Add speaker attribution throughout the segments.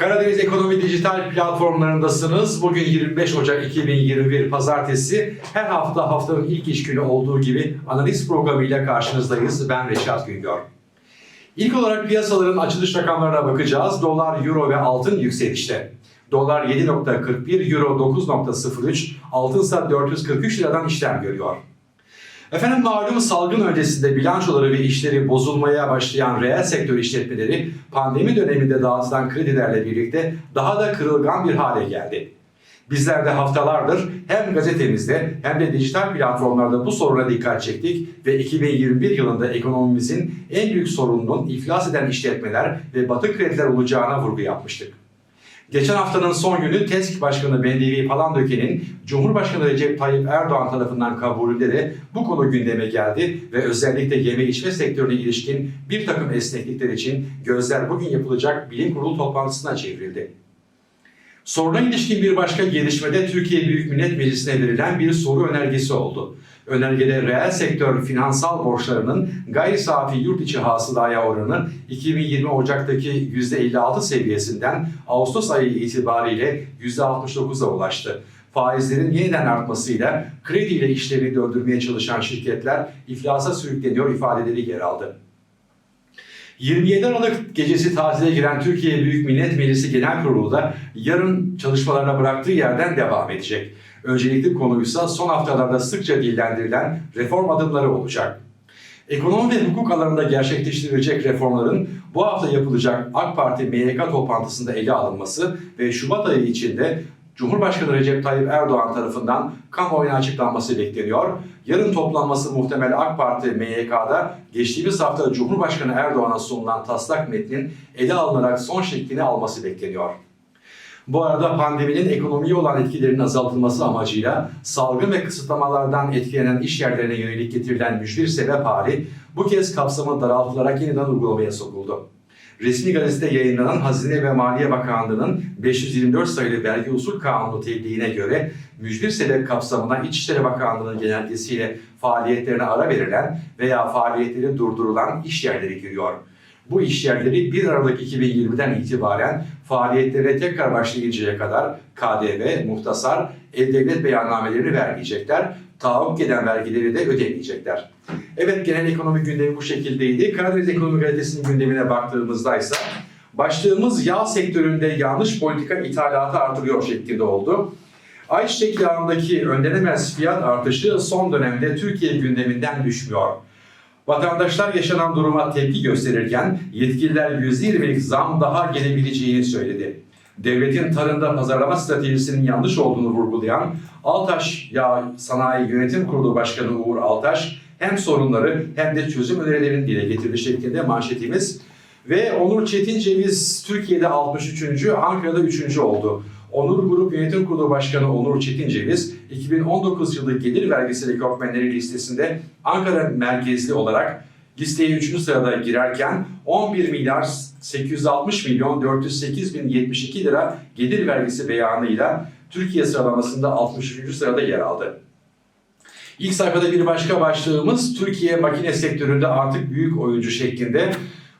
Speaker 1: Karadeniz Ekonomi Dijital platformlarındasınız. Bugün 25 Ocak 2021 Pazartesi. Her hafta haftanın ilk iş günü olduğu gibi analiz programıyla karşınızdayız. Ben Reşat Güngör. İlk olarak piyasaların açılış rakamlarına bakacağız. Dolar, Euro ve altın yükselişte. Dolar 7.41, Euro 9.03, altın ise 443 liradan işlem görüyor. Efendim malum salgın öncesinde bilançoları ve işleri bozulmaya başlayan reel sektör işletmeleri pandemi döneminde dağıtılan kredilerle birlikte daha da kırılgan bir hale geldi. Bizler de haftalardır hem gazetemizde hem de dijital platformlarda bu soruna dikkat çektik ve 2021 yılında ekonomimizin en büyük sorununun iflas eden işletmeler ve batık krediler olacağına vurgu yapmıştık. Geçen haftanın son günü TESK Başkanı Bendevi Palandöken'in Cumhurbaşkanı Recep Tayyip Erdoğan tarafından kabulünde de bu konu gündeme geldi ve özellikle yeme içme sektörüne ilişkin bir takım esneklikler için gözler bugün yapılacak bilim kurulu toplantısına çevrildi. Soruna ilişkin bir başka gelişmede Türkiye Büyük Millet Meclisi'ne verilen bir soru önergesi oldu. Önergede reel sektör finansal borçlarının gayri safi yurt içi hasılaya oranı 2020 Ocak'taki %56 seviyesinden Ağustos ayı itibariyle %69'a ulaştı. Faizlerin yeniden artmasıyla krediyle işlerini döndürmeye çalışan şirketler iflasa sürükleniyor ifadeleri yer aldı. 27 Aralık gecesi tatile giren Türkiye Büyük Millet Meclisi Genel Kurulu da yarın çalışmalarına bıraktığı yerden devam edecek. Öncelikli konuysa son haftalarda sıkça dillendirilen reform adımları olacak. Ekonomi ve hukuk alanında gerçekleştirilecek reformların bu hafta yapılacak AK Parti MYK toplantısında ele alınması ve Şubat ayı içinde Cumhurbaşkanı Recep Tayyip Erdoğan tarafından kamuoyuna açıklanması bekleniyor. Yarın toplanması muhtemel AK Parti MYK'da geçtiğimiz hafta Cumhurbaşkanı Erdoğan'a sunulan taslak metnin ele alınarak son şeklini alması bekleniyor. Bu arada pandeminin ekonomiye olan etkilerinin azaltılması amacıyla salgın ve kısıtlamalardan etkilenen iş yerlerine yönelik getirilen müşteri sebep hali bu kez kapsamı daraltılarak yeniden uygulamaya sokuldu. Resmi gazetede yayınlanan Hazine ve Maliye Bakanlığı'nın 524 sayılı vergi usul kanunu tebliğine göre mücbir sebep kapsamına İçişleri Bakanlığı'nın genelgesiyle faaliyetlerine ara verilen veya faaliyetleri durdurulan iş yerleri giriyor. Bu iş yerleri 1 Aralık 2020'den itibaren faaliyetlerine tekrar başlayıncaya kadar KDV, muhtasar, el-devlet beyannamelerini vermeyecekler, tahakkuk eden vergileri de ödemeyecekler. Evet genel ekonomi gündemi bu şekildeydi. Karadeniz Ekonomi Gazetesi'nin gündemine baktığımızda ise başlığımız yağ sektöründe yanlış politika ithalatı artırıyor şeklinde oldu. Ayçiçek yağındaki önlenemez fiyat artışı son dönemde Türkiye gündeminden düşmüyor. Vatandaşlar yaşanan duruma tepki gösterirken yetkililer %20'lik zam daha gelebileceğini söyledi. Devletin tarımda pazarlama stratejisinin yanlış olduğunu vurgulayan Altaş Yağ Sanayi Yönetim Kurulu Başkanı Uğur Altaş hem sorunları hem de çözüm önerilerini dile getirdi şeklinde manşetimiz. Ve Onur Çetin Ceviz Türkiye'de 63. Ankara'da 3. oldu. Onur Grup Yönetim Kurulu Başkanı Onur Çetin Ceviz, 2019 yılı gelir vergisi rekortmenleri listesinde Ankara merkezli olarak listeye 3. sırada girerken 11 milyar 860 milyon 408 bin 72 lira gelir vergisi beyanıyla Türkiye sıralamasında 63. sırada yer aldı. İlk sayfada bir başka başlığımız Türkiye makine sektöründe artık büyük oyuncu şeklinde.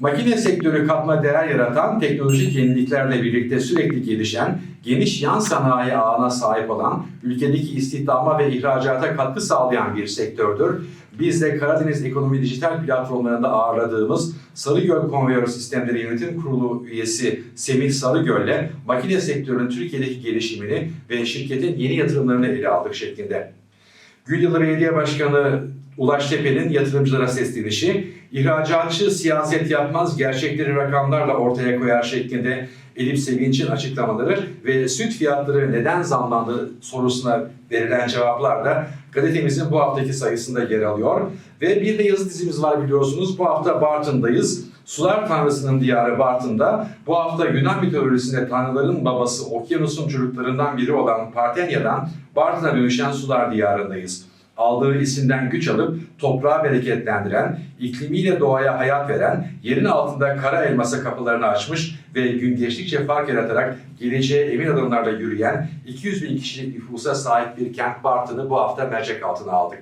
Speaker 1: Makine sektörü katma değer yaratan teknolojik yeniliklerle birlikte sürekli gelişen, geniş yan sanayi ağına sahip olan, ülkedeki istihdama ve ihracata katkı sağlayan bir sektördür. Biz de Karadeniz Ekonomi Dijital platformlarında ağırladığımız Sarıgöl Konveyör Sistemleri Yönetim Kurulu üyesi Semih Sarıgöl'le makine sektörünün Türkiye'deki gelişimini ve şirketin yeni yatırımlarını ele aldık şeklinde. Gülyalı Belediye Başkanı Ulaş Tepe'nin yatırımcılara seslenişi, ihracatçı siyaset yapmaz, gerçekleri rakamlarla ortaya koyar şeklinde Elif Sevinç'in açıklamaları ve süt fiyatları neden zamlandı sorusuna verilen cevaplar da gazetemizin bu haftaki sayısında yer alıyor. Ve bir de yazı dizimiz var biliyorsunuz. Bu hafta Bartın'dayız. Sular Tanrısı'nın diyarı Bartın'da bu hafta Yunan mitolojisinde tanrıların babası okyanusun çocuklarından biri olan Partenya'dan Bartın'a dönüşen sular diyarındayız aldığı isimden güç alıp toprağı bereketlendiren, iklimiyle doğaya hayat veren, yerin altında kara elmasa kapılarını açmış ve gün geçtikçe fark yaratarak geleceğe emin adımlarla yürüyen 200 bin kişilik nüfusa sahip bir kent Bartın'ı bu hafta mercek altına aldık.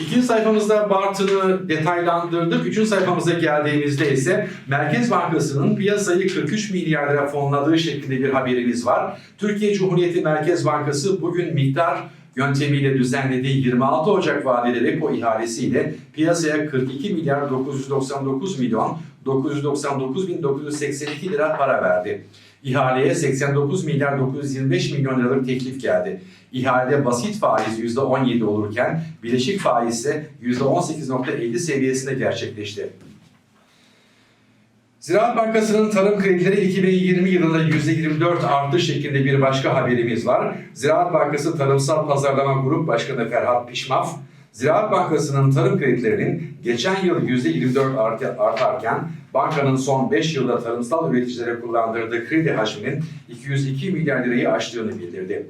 Speaker 1: İkinci sayfamızda Bartın'ı detaylandırdık. Üçüncü sayfamıza geldiğimizde ise Merkez Bankası'nın piyasayı 43 milyar lira fonladığı şeklinde bir haberimiz var. Türkiye Cumhuriyeti Merkez Bankası bugün miktar yöntemiyle düzenlediği 26 Ocak vadeli repo ihalesiyle piyasaya 42 milyar 999 milyon 999 bin 982 lira para verdi. İhaleye 89 milyar 925 milyon liralık teklif geldi. İhalede basit faiz %17 olurken bileşik faiz ise %18.50 seviyesinde gerçekleşti. Ziraat Bankası'nın tarım kredileri 2020 yılında %24 arttı şeklinde bir başka haberimiz var. Ziraat Bankası Tarımsal Pazarlama Grup Başkanı Ferhat Pişmaf, Ziraat Bankası'nın tarım kredilerinin geçen yıl %24 art- artarken bankanın son 5 yılda tarımsal üreticilere kullandırdığı kredi hacminin 202 milyar lirayı aştığını bildirdi.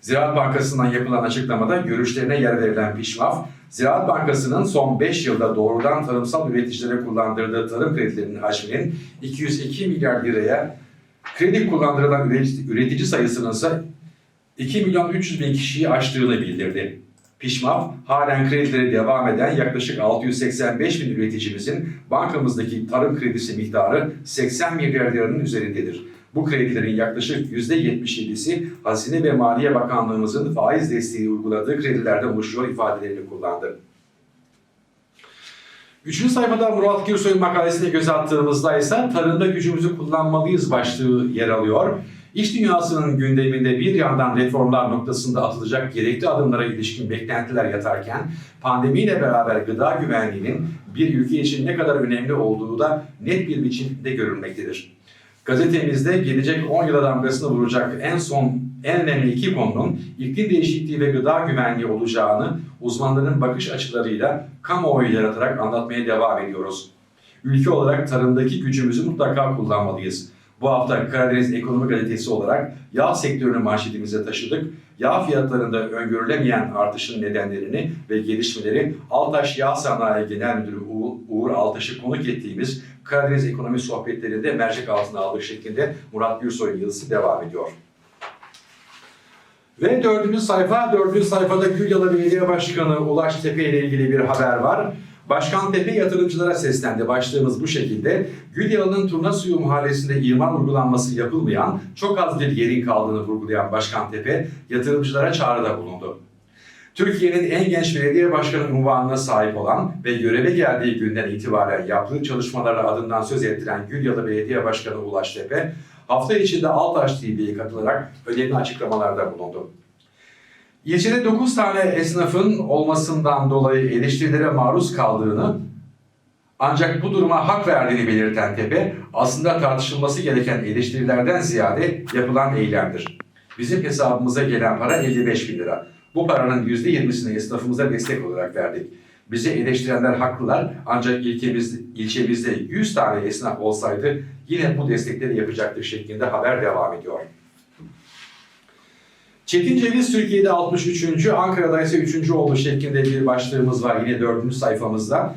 Speaker 1: Ziraat Bankası'ndan yapılan açıklamada görüşlerine yer verilen Pişmaf, Ziraat Bankası'nın son 5 yılda doğrudan tarımsal üreticilere kullandırdığı tarım kredilerinin hacminin 202 milyar liraya, kredi kullandırılan üretici, sayısının ise 2 milyon 300 bin kişiyi aştığını bildirdi. Pişmaf, halen kredileri devam eden yaklaşık 685 bin üreticimizin bankamızdaki tarım kredisi miktarı 80 milyar liranın üzerindedir. Bu kredilerin yaklaşık %77'si Hazine ve Maliye Bakanlığımızın faiz desteği uyguladığı kredilerden oluşuyor ifadelerini kullandı. Üçüncü sayfada Murat Gürsoy'un makalesine göz attığımızda ise tarımda gücümüzü kullanmalıyız başlığı yer alıyor. İş dünyasının gündeminde bir yandan reformlar noktasında atılacak gerekli adımlara ilişkin beklentiler yatarken pandemiyle beraber gıda güvenliğinin bir ülke için ne kadar önemli olduğu da net bir biçimde görülmektedir. Gazetemizde gelecek 10 yıla damgasını vuracak en son en önemli iki konunun iklim değişikliği ve gıda güvenliği olacağını uzmanların bakış açılarıyla kamuoyu yaratarak anlatmaya devam ediyoruz. Ülke olarak tarımdaki gücümüzü mutlaka kullanmalıyız. Bu hafta Karadeniz Ekonomi Gazetesi olarak yağ sektörünü manşetimize taşıdık. Yağ fiyatlarında öngörülemeyen artışın nedenlerini ve gelişmeleri Altaş Yağ Sanayi Genel Müdürü Uğur, Altaş'ı konuk ettiğimiz Karadeniz Ekonomi Sohbetlerinde mercek altına aldık şeklinde Murat Gürsoy'un yazısı devam ediyor. Ve dördüncü sayfa, dördüncü sayfada Gülyalı Belediye Başkanı Ulaş Tepe ile ilgili bir haber var. Başkan Tepe yatırımcılara seslendi. Başlığımız bu şekilde. Gülyalı'nın Turna Suyu Mahallesi'nde imar uygulanması yapılmayan, çok az bir yerin kaldığını vurgulayan Başkan Tepe, yatırımcılara çağrıda bulundu. Türkiye'nin en genç belediye başkanı unvanına sahip olan ve göreve geldiği günden itibaren yaptığı çalışmalarla adından söz ettiren Gülyalı Belediye Başkanı Ulaş Tepe, hafta içinde Altaş TV'ye katılarak önemli açıklamalarda bulundu. İlçede 9 tane esnafın olmasından dolayı eleştirilere maruz kaldığını ancak bu duruma hak verdiğini belirten Tepe, aslında tartışılması gereken eleştirilerden ziyade yapılan eylemdir. Bizim hesabımıza gelen para 55 bin lira. Bu paranın %20'sini esnafımıza destek olarak verdik. Bizi eleştirenler haklılar ancak ilçemiz, ilçemizde 100 tane esnaf olsaydı yine bu destekleri yapacaktık şeklinde haber devam ediyor. Çetin Ceviz Türkiye'de 63. Ankara'da ise 3. oldu şeklinde bir başlığımız var yine 4. sayfamızda.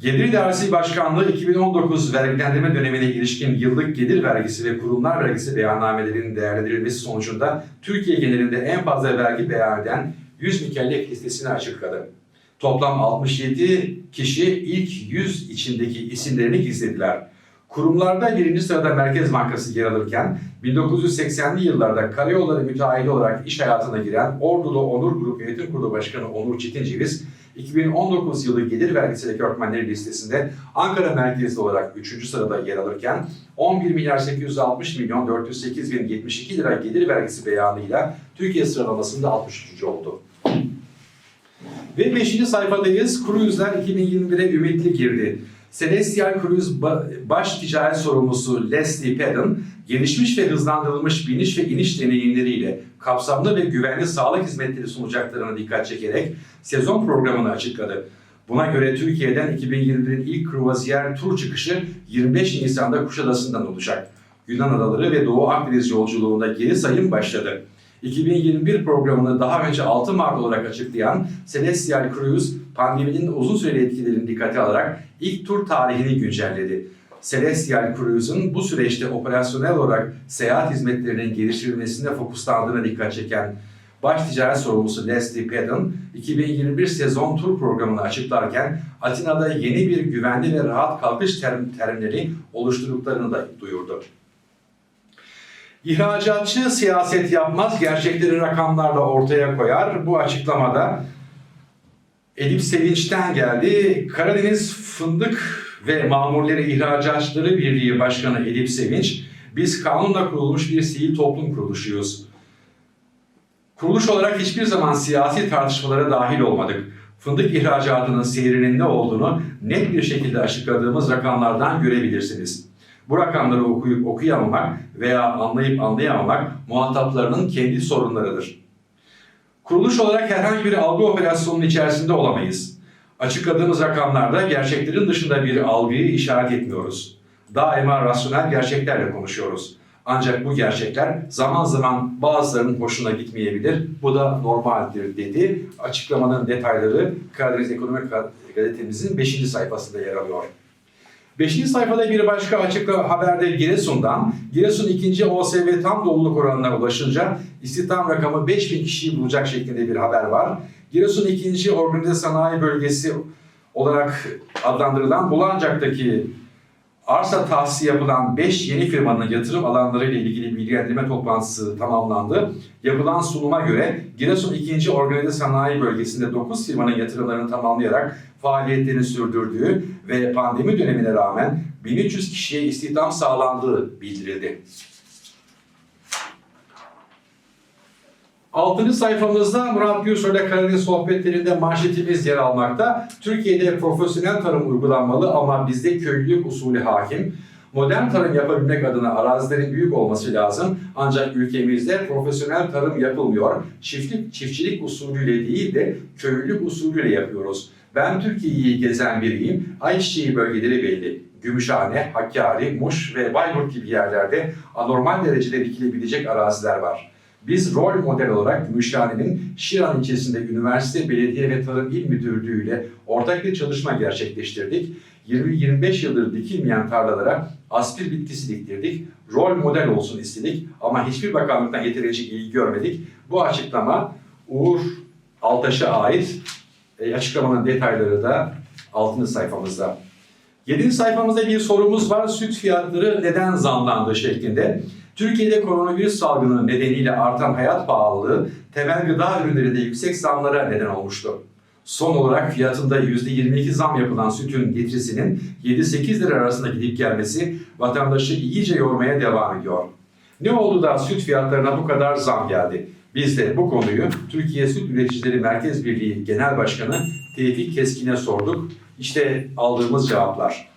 Speaker 1: Gelir İdaresi Başkanlığı 2019 vergilendirme dönemine ilişkin yıllık gelir vergisi ve kurumlar vergisi beyannamelerinin değerlendirilmesi sonucunda Türkiye genelinde en fazla vergi beyan eden 100 mükellef listesini açıkladı. Toplam 67 kişi ilk 100 içindeki isimlerini gizlediler. Kurumlarda birinci sırada Merkez Bankası yer alırken 1980'li yıllarda karayolları müteahhidi olarak iş hayatına giren Ordulu Onur Grup Yönetim Kurulu Başkanı Onur Çetinceviz 2019 yılı gelir vergisi rekortmenleri listesinde Ankara merkezli olarak 3. sırada yer alırken 11 milyar 860 milyon 408 bin 72 lira gelir vergisi beyanıyla Türkiye sıralamasında 63. oldu. Ve 5. sayfadayız. Cruise'ler 2021'e ümitli girdi. Celestial Cruise ba- baş ticaret sorumlusu Leslie Pedden, gelişmiş ve hızlandırılmış biniş ve iniş deneyimleriyle kapsamlı ve güvenli sağlık hizmetleri sunacaklarına dikkat çekerek sezon programını açıkladı. Buna göre Türkiye'den 2021'in ilk kruvaziyer tur çıkışı 25 Nisan'da Kuşadası'ndan olacak. Yunan adaları ve Doğu Akdeniz yolculuğunda geri sayım başladı. 2021 programını daha önce 6 Mart olarak açıklayan Celestial Cruise, pandeminin uzun süreli etkilerini dikkate alarak ilk tur tarihini güncelledi. Celestial Cruise'un bu süreçte operasyonel olarak seyahat hizmetlerinin geliştirilmesine fokuslandığına dikkat çeken Baş ticaret sorumlusu Leslie Padden, 2021 sezon tur programını açıklarken Atina'da yeni bir güvenli ve rahat kalkış terim, terimleri oluşturduklarını da duyurdu. İhracatçı siyaset yapmaz, gerçekleri rakamlarla ortaya koyar. Bu açıklamada Edip Sevinç'ten geldi. Karadeniz Fındık ve Mamulleri İhracatçıları Birliği Başkanı Edip Sevinç, biz kanunla kurulmuş bir sivil toplum kuruluşuyuz. Kuruluş olarak hiçbir zaman siyasi tartışmalara dahil olmadık. Fındık ihracatının seyrinin ne olduğunu net bir şekilde açıkladığımız rakamlardan görebilirsiniz. Bu rakamları okuyup okuyamamak veya anlayıp anlayamamak muhataplarının kendi sorunlarıdır. Kuruluş olarak herhangi bir algı operasyonunun içerisinde olamayız. Açıkladığımız rakamlarda gerçeklerin dışında bir algıyı işaret etmiyoruz. Daima rasyonel gerçeklerle konuşuyoruz. Ancak bu gerçekler zaman zaman bazılarının hoşuna gitmeyebilir. Bu da normaldir dedi. Açıklamanın detayları Karadeniz Ekonomik Gazetemizin 5. sayfasında yer alıyor. 5. sayfada bir başka açıkla haberde Giresun'dan, Giresun 2. OSB tam doluluk oranına ulaşınca istihdam rakamı 5000 kişiyi bulacak şeklinde bir haber var. Giresun 2. Organize Sanayi Bölgesi olarak adlandırılan Bulancak'taki arsa tahsisi yapılan 5 yeni firmanın yatırım alanları ile ilgili bilgilendirme toplantısı tamamlandı. Yapılan sunuma göre Giresun 2. Organize Sanayi Bölgesi'nde 9 firmanın yatırımlarını tamamlayarak faaliyetlerini sürdürdüğü ve pandemi dönemine rağmen 1300 kişiye istihdam sağlandığı bildirildi. Altıncı sayfamızda Murat Gürsoy'la Karadeniz sohbetlerinde manşetimiz yer almakta. Türkiye'de profesyonel tarım uygulanmalı ama bizde köylülük usulü hakim. Modern tarım yapabilmek adına arazilerin büyük olması lazım. Ancak ülkemizde profesyonel tarım yapılmıyor. Çiftlik, çiftçilik usulüyle değil de köylülük usulüyle yapıyoruz. Ben Türkiye'yi gezen biriyim. Ayçiçeği bölgeleri belli. Gümüşhane, Hakkari, Muş ve Bayburt gibi yerlerde anormal derecede dikilebilecek araziler var. Biz rol model olarak Gümüşhane'nin Şiran ilçesinde Üniversite Belediye ve Tarım İl Müdürlüğü ile ortak bir çalışma gerçekleştirdik. 20-25 yıldır dikilmeyen tarlalara aspir bitkisi diktirdik. Rol model olsun istedik ama hiçbir bakanlıktan yeterince ilgi görmedik. Bu açıklama Uğur Altaş'a ait. E, açıklamanın detayları da 6. sayfamızda. 7. sayfamızda bir sorumuz var. Süt fiyatları neden zamlandı şeklinde. Türkiye'de koronavirüs salgını nedeniyle artan hayat pahalılığı temel gıda ürünlerinde yüksek zamlara neden olmuştu. Son olarak fiyatında %22 zam yapılan sütün getirisinin 7-8 lira arasında gidip gelmesi vatandaşı iyice yormaya devam ediyor. Ne oldu da süt fiyatlarına bu kadar zam geldi? Biz de bu konuyu Türkiye Süt Üreticileri Merkez Birliği Genel Başkanı Tevfik Keskin'e sorduk. İşte aldığımız cevaplar.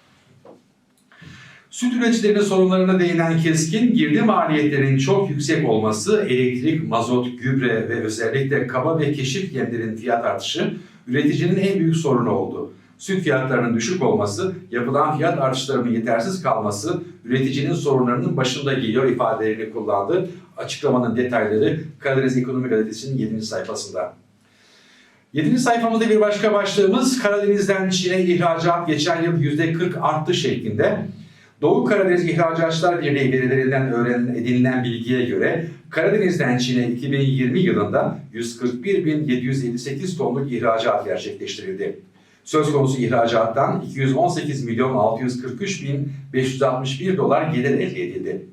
Speaker 1: Süt üreticilerinin sorunlarına değinen Keskin, girdi maliyetlerinin çok yüksek olması, elektrik, mazot, gübre ve özellikle kaba ve keşif yemlerin fiyat artışı üreticinin en büyük sorunu oldu. Süt fiyatlarının düşük olması, yapılan fiyat artışlarının yetersiz kalması üreticinin sorunlarının başında geliyor ifadelerini kullandı. Açıklamanın detayları Karadeniz Ekonomi Gazetesi'nin 7. sayfasında. 7. sayfamızda bir başka başlığımız Karadeniz'den Çin'e ihracat geçen yıl %40 arttı şeklinde. Doğu Karadeniz İhracatçılar Birliği verilerinden öğrenilen edinilen bilgiye göre Karadeniz'den Çin'e 2020 yılında 141.758 tonluk ihracat gerçekleştirildi. Söz konusu ihracattan 218 milyon 643 bin 561 dolar gelir elde edildi.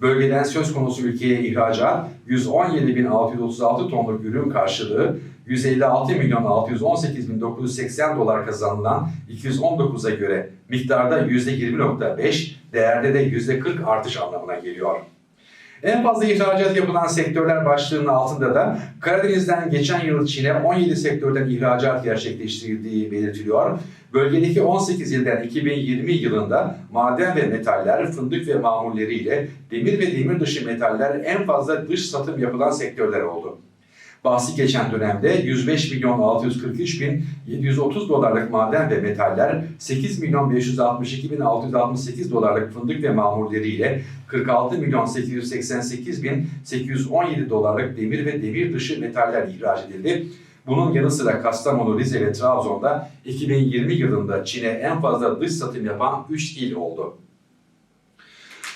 Speaker 1: Bölgeden söz konusu ülkeye ihracat 117.636 tonluk ürün karşılığı 156 milyon 618 bin 980 dolar kazanılan 219'a göre miktarda %20.5, değerde de %40 artış anlamına geliyor. En fazla ihracat yapılan sektörler başlığının altında da Karadeniz'den geçen yıl Çin'e 17 sektörden ihracat gerçekleştirildiği belirtiliyor. Bölgedeki 18 ilden 2020 yılında maden ve metaller, fındık ve mamulleriyle demir ve demir dışı metaller en fazla dış satım yapılan sektörler oldu. Bahsi geçen dönemde 105 milyon 643 bin 730 dolarlık maden ve metaller, 8 milyon 562 bin 668 dolarlık fındık ve mamulleriyle 46 milyon 888 bin 817 dolarlık demir ve demir dışı metaller ihraç edildi. Bunun yanı sıra Kastamonu, Rize ve Trabzon'da 2020 yılında Çin'e en fazla dış satım yapan 3 il oldu.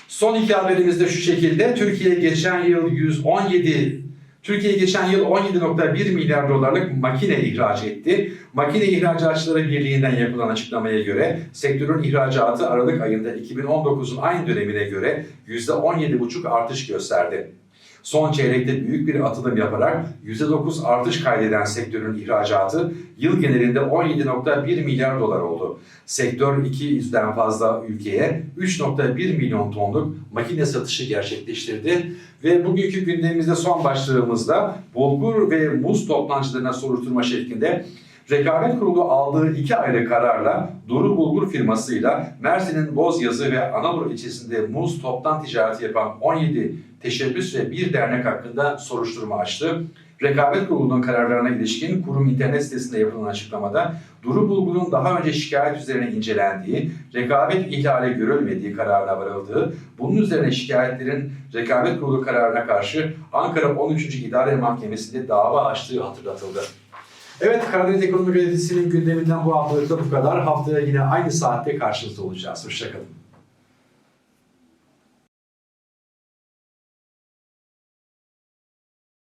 Speaker 1: Son iki haberimiz de şu şekilde. Türkiye geçen yıl 117 Türkiye geçen yıl 17.1 milyar dolarlık makine ihraç etti. Makine İhracatçıları Birliği'nden yapılan açıklamaya göre sektörün ihracatı Aralık ayında 2019'un aynı dönemine göre %17,5 artış gösterdi. Son çeyrekte büyük bir atılım yaparak %9 artış kaydeden sektörün ihracatı yıl genelinde 17.1 milyar dolar oldu. Sektör 200'den fazla ülkeye 3.1 milyon tonluk makine satışı gerçekleştirdi. Ve bugünkü gündemimizde son başlığımızda bulgur ve muz toplantılarına soruşturma şeklinde Rekabet Kurulu aldığı iki ayrı kararla Duru Bulgur firmasıyla Mersin'in Bozyazı ve Anamur ilçesinde muz toptan ticareti yapan 17 teşebbüs ve bir dernek hakkında soruşturma açtı. Rekabet Kurulu'nun kararlarına ilişkin kurum internet sitesinde yapılan açıklamada Duru Bulgur'un daha önce şikayet üzerine incelendiği, rekabet ihlali görülmediği kararına varıldığı, bunun üzerine şikayetlerin Rekabet Kurulu kararına karşı Ankara 13. İdare Mahkemesi'nde dava açtığı hatırlatıldı. Evet, Karadeniz Ekonomi Gazetesi'nin gündeminden bu haftalık da bu kadar. Haftaya yine aynı saatte karşınızda olacağız. Hoşçakalın.